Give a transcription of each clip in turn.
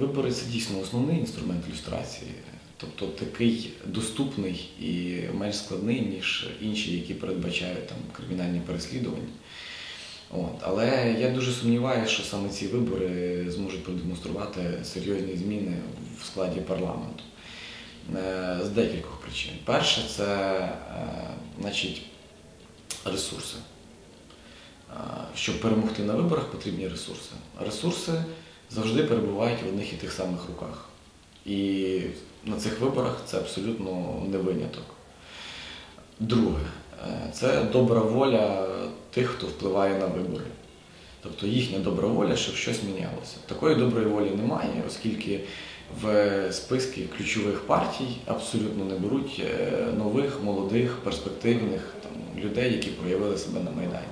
Вибори це дійсно основний інструмент люстрації, тобто такий доступний і менш складний, ніж інші, які передбачають там кримінальні переслідування. От. Але я дуже сумніваюся, що саме ці вибори зможуть продемонструвати серйозні зміни в складі парламенту. Е, З декількох причин. Перше, це е, значить, ресурси. Е, Щоб перемогти на виборах, потрібні ресурси. Ресурси завжди перебувають в одних і тих самих руках. І на цих виборах це абсолютно не виняток. Друге, е, це добра воля тих, хто впливає на вибори. Тобто їхня добра воля, щоб щось мінялося. Такої доброї волі немає, оскільки в списки ключових партій абсолютно не беруть е, нових, молодих, перспективних там, людей, які проявили себе на Майдані.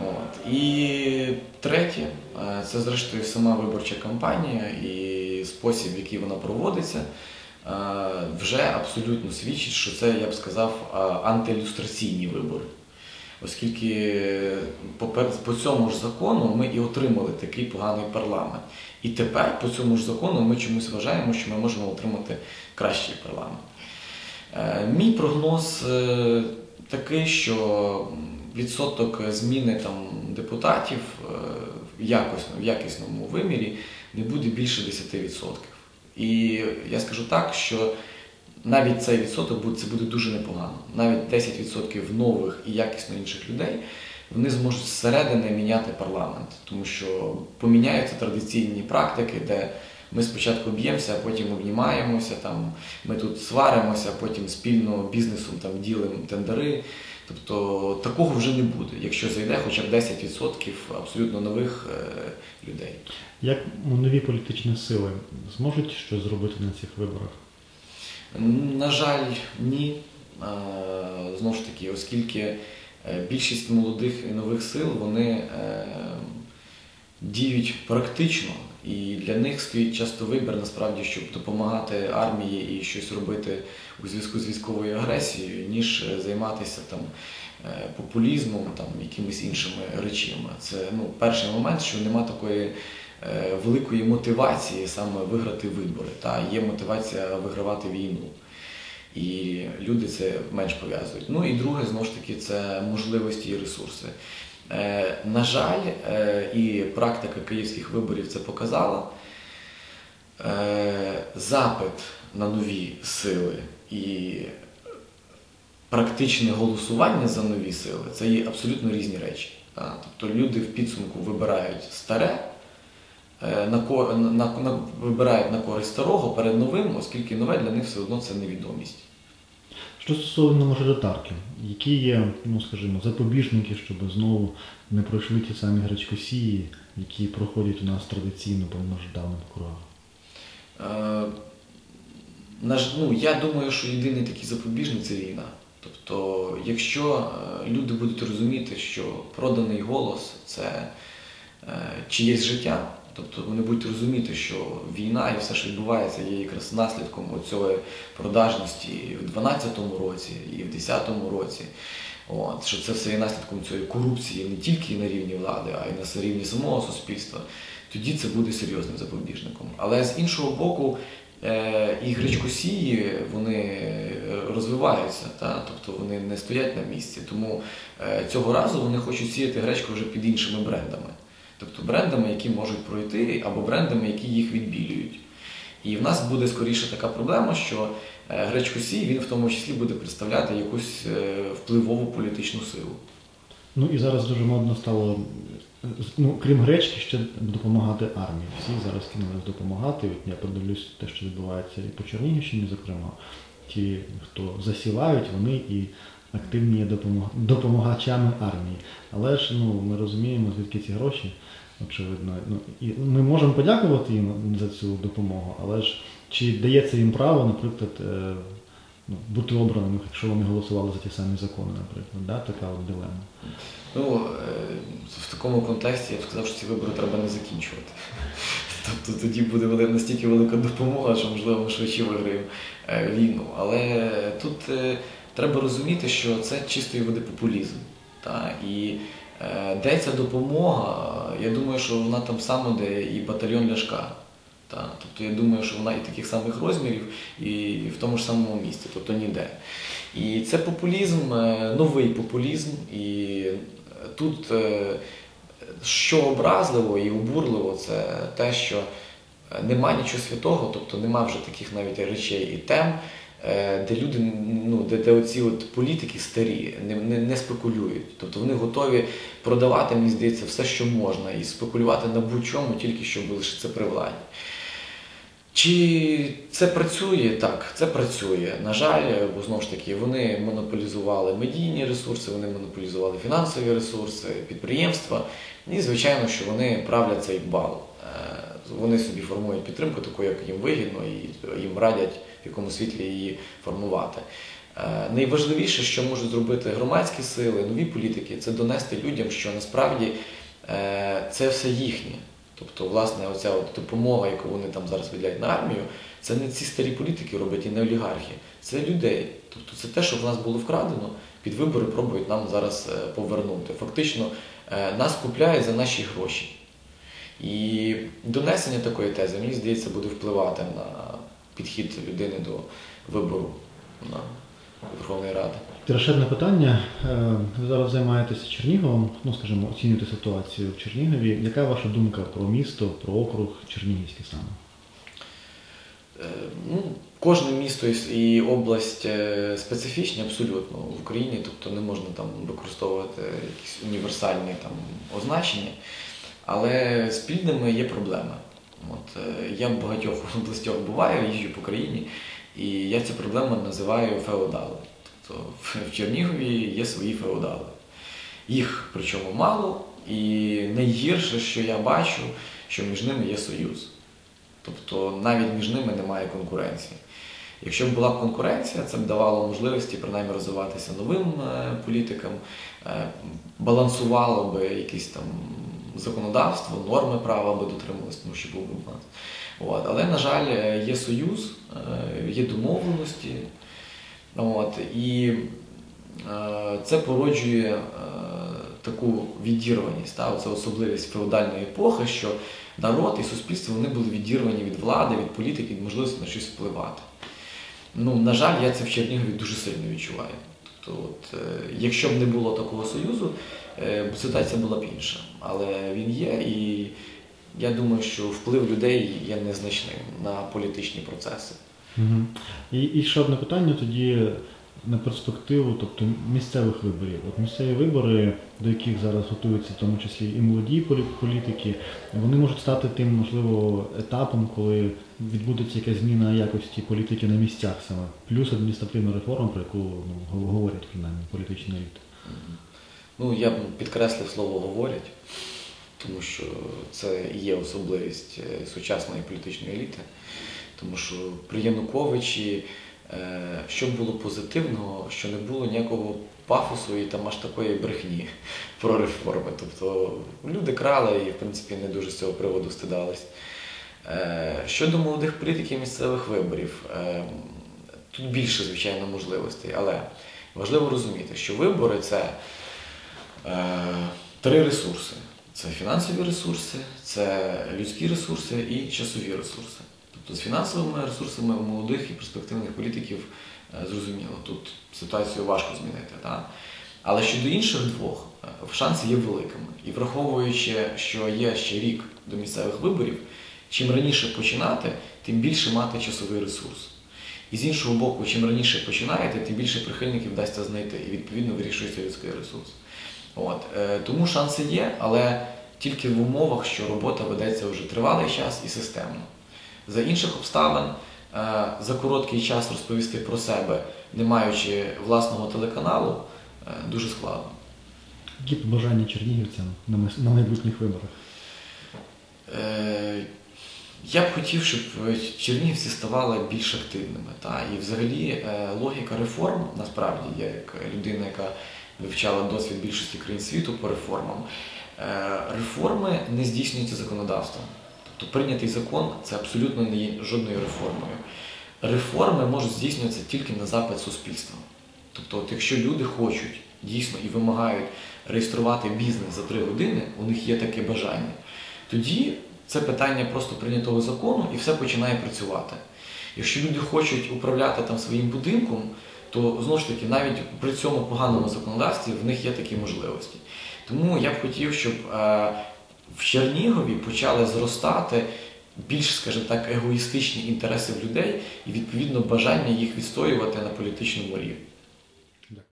От. І третє, е, це зрештою сама виборча кампанія і спосіб, в який вона проводиться, е, вже абсолютно свідчить, що це, я б сказав, е, антиілюстраційні вибори. Оскільки по, цьому ж закону ми і отримали такий поганий парламент. І тепер по цьому ж закону ми чомусь вважаємо, що ми можемо отримати кращий парламент. Мій прогноз такий, що відсоток зміни там, депутатів е, в якісно- в якісному вимірі не буде більше 10%. І я скажу так, що навіть цей відсоток буде, це буде дуже непогано. Навіть 10% нових і якісно інших людей вони зможуть зсередини міняти парламент, тому що поміняються традиційні практики, де ми спочатку б'ємося, а потім обнімаємося, там, ми тут сваримося, потім спільно бізнесом там, ділимо тендери. Тобто такого вже не буде, якщо зайде хоча б 10% абсолютно нових е, людей. Як нові політичні сили зможуть щось зробити на цих виборах? На жаль, ні. Е, Знову ж таки, оскільки е, більшість молодих і нових сил вони діють практично, і для них стоїть часто вибір насправді, щоб допомагати армії і щось робити у зв'язку з військовою агресією, ніж е, займатися там е, популізмом, там якимись іншими речами. Це ну, перший момент, що нема такої е, великої мотивації саме виграти вибори. Та є мотивація вигравати війну. І люди це менш пов'язують. Ну і друге, знову ж таки, це можливості і ресурси. Е, на жаль, е, і практика київських виборів це показала. Е, запит на нові сили і практичне голосування за нові сили це є абсолютно різні речі. Тобто люди в підсумку вибирають старе, на, на, на, вибирають на користь старого перед новим, оскільки нове для них все одно це невідомість. Що стосовно мажоритарки, які є, ну скажімо, запобіжники, щоб знову не пройшли ті самі гречкосії, які проходять у нас традиційно по нажданим кругам? Е, ну, я думаю, що єдиний такий запобіжник це війна. Тобто, якщо е, люди будуть розуміти, що проданий голос це е, чиєсь життя, тобто вони будуть розуміти, що війна і все, що відбувається, є якраз наслідком цієї продажності і в 12-му році, і в 10-му році. От, що це все є наслідком цієї корупції не тільки на рівні влади, а й на рівні самого суспільства, тоді це буде серйозним запобіжником. Але з іншого боку, е, і гречкосії вони е, розвиваються, та? тобто вони не стоять на місці. Тому е, цього разу вони хочуть сіяти гречку вже під іншими брендами. Тобто брендами, які можуть пройти, або брендами, які їх відбілюють. І в нас буде скоріше така проблема, що е, гречкосій він в тому числі буде представляти якусь е, впливову політичну силу. Ну і зараз дуже модно стало, е, ну крім гречки, ще допомагати армії. Всі зараз кинулись допомагати. От я подивлюсь те, що відбувається і по Чернігівщині, зокрема. Ті, хто засівають, вони і активні є допомагачами армії. Але ж ну ми розуміємо, звідки ці гроші, очевидно. Ну і ми можемо подякувати їм за цю допомогу, але ж чи дається їм право, наприклад, е, ну, бути обраними, якщо вони голосували за ті самі закони, наприклад, да? така от дилема. Ну, е, в такому контексті я б сказав, що ці вибори треба не закінчувати. Тобто тоді буде настільки велика допомога, що можливо ми швидше виграємо е, війну. Але тут треба розуміти, що це чистої води популізм. Та? І Е, Де ця допомога? Я думаю, що вона там саме, де і батальйон Ляшка. Та, тобто я думаю, що вона і таких самих розмірів, і в тому ж самому місці, тобто ніде. І це популізм, е, новий популізм. І е, тут е, що образливо і обурливо, це те, що е, нема нічого святого, тобто нема вже таких навіть речей і тем, де люди, ну, де, де оці от політики старі не, не, не спекулюють. Тобто вони готові продавати, мені здається, все, що можна, і спекулювати на будь-чому, тільки щоб лишитися при владі. Чи це працює? Так, це працює. На жаль, бо знову ж таки вони монополізували медійні ресурси, вони монополізували фінансові ресурси, підприємства. І, звичайно, що вони правлять цей бал. Е, Вони собі формують підтримку, таку, як їм вигідно, і їм радять в якому світлі її формувати. Е, Найважливіше, що можуть зробити громадські сили, нові політики, це донести людям, що насправді е, це все їхнє. Тобто, власне, оця от допомога, яку вони там зараз виділяють на армію, це не ці старі політики роблять і не олігархи, це людей. Тобто це те, що в нас було вкрадено, під вибори пробують нам зараз е, повернути. Фактично, нас купляють за наші гроші. І донесення такої тези, мені здається, буде впливати на підхід людини до вибору на Верховної Ради. Тепер питання. Е, Ви зараз займаєтеся Черніговом, ну скажімо, оцінюєте ситуацію в Чернігові. Яка ваша думка про місто, про округ Чернігівський саме? Е, Ну, кожне місто і- область е, специфічні абсолютно в Україні, тобто не можна там використовувати якісь універсальні там означення, але спільними є проблеми. От, е, я в багатьох областях буваю, їжджу по країні, і я цю проблему називаю феодали. Тобто в Чернігові є свої феодали. Їх причому мало, і найгірше, що я бачу, що між ними є союз. Тобто навіть між ними немає конкуренції. Якщо б була конкуренція, це б давало можливості принаймні розвиватися новим е, політикам, е, балансувало би якесь там законодавство, норми права би дотримувалися, тому що був би. От. Але, на жаль, є союз, е, є домовленості. От. І е, це породжує е, таку відірваність. Та? Це особливість феодальної епохи, що народ і суспільство вони були відірвані від влади, від політики, від можливості на щось впливати. Ну, на жаль, я це в Чернігові дуже сильно відчуваю. Тобто, от, якщо б не було такого союзу, ситуація була б інша. Але він є, і я думаю, що вплив людей є незначним на політичні процеси. Угу. І, і ще одне питання тоді на перспективу, тобто місцевих виборів. От місцеві вибори, до яких зараз готуються, в тому числі і молоді політики, вони можуть стати тим, можливо, етапом, коли відбудеться якась зміна якості політики на місцях саме, плюс адміністративна реформа, про яку ну, говорять принаймні політичні еліти. Ну, я б підкреслив слово говорять, тому що це є особливість е, сучасної політичної еліти. Тому що при Януковичі, е, що було позитивного, що не було ніякого пафосу і там аж такої брехні про реформи. Тобто люди крали і, в принципі, не дуже з цього приводу стидались. Е, Щодо молодих політиків місцевих виборів, тут більше, звичайно, можливостей, але важливо розуміти, що вибори це три ресурси: це фінансові ресурси, це людські ресурси і часові ресурси. Тобто з фінансовими ресурсами у молодих і перспективних політиків е, зрозуміло, тут ситуацію важко змінити. Та? Але щодо інших двох, е, шанси є великими. І враховуючи, що є ще рік до місцевих виборів, чим раніше починати, тим більше мати часовий ресурс. І з іншого боку, чим раніше починаєте, тим більше прихильників вдасться знайти, і відповідно вирішується людський ресурс. От. Е, тому шанси є, але тільки в умовах, що робота ведеться вже тривалий час і системно. За інших обставин, е, за короткий час розповісти про себе, не маючи власного телеканалу, е, дуже складно. Які побажання чернігівцям на, майбутніх виборах? Я б хотів, щоб чернігівці ставали більш активними. Та? І взагалі логіка реформ, насправді, я як людина, яка вивчала досвід більшості країн світу по реформам, е, реформи не здійснюються законодавством. Тобто прийнятий закон це абсолютно не є жодною реформою. Реформи можуть здійснюватися тільки на запит суспільства. Тобто, от якщо люди хочуть дійсно і вимагають реєструвати бізнес за три години, у них є таке бажання, тоді це питання просто прийнятого закону і все починає працювати. Якщо люди хочуть управляти там своїм будинком, то знову ж таки навіть при цьому поганому законодавстві в них є такі можливості. Тому я б хотів, щоб е, в Чернігові почали зростати більш, скажімо так, егоїстичні інтереси в людей і відповідно бажання їх відстоювати на політичному рівні.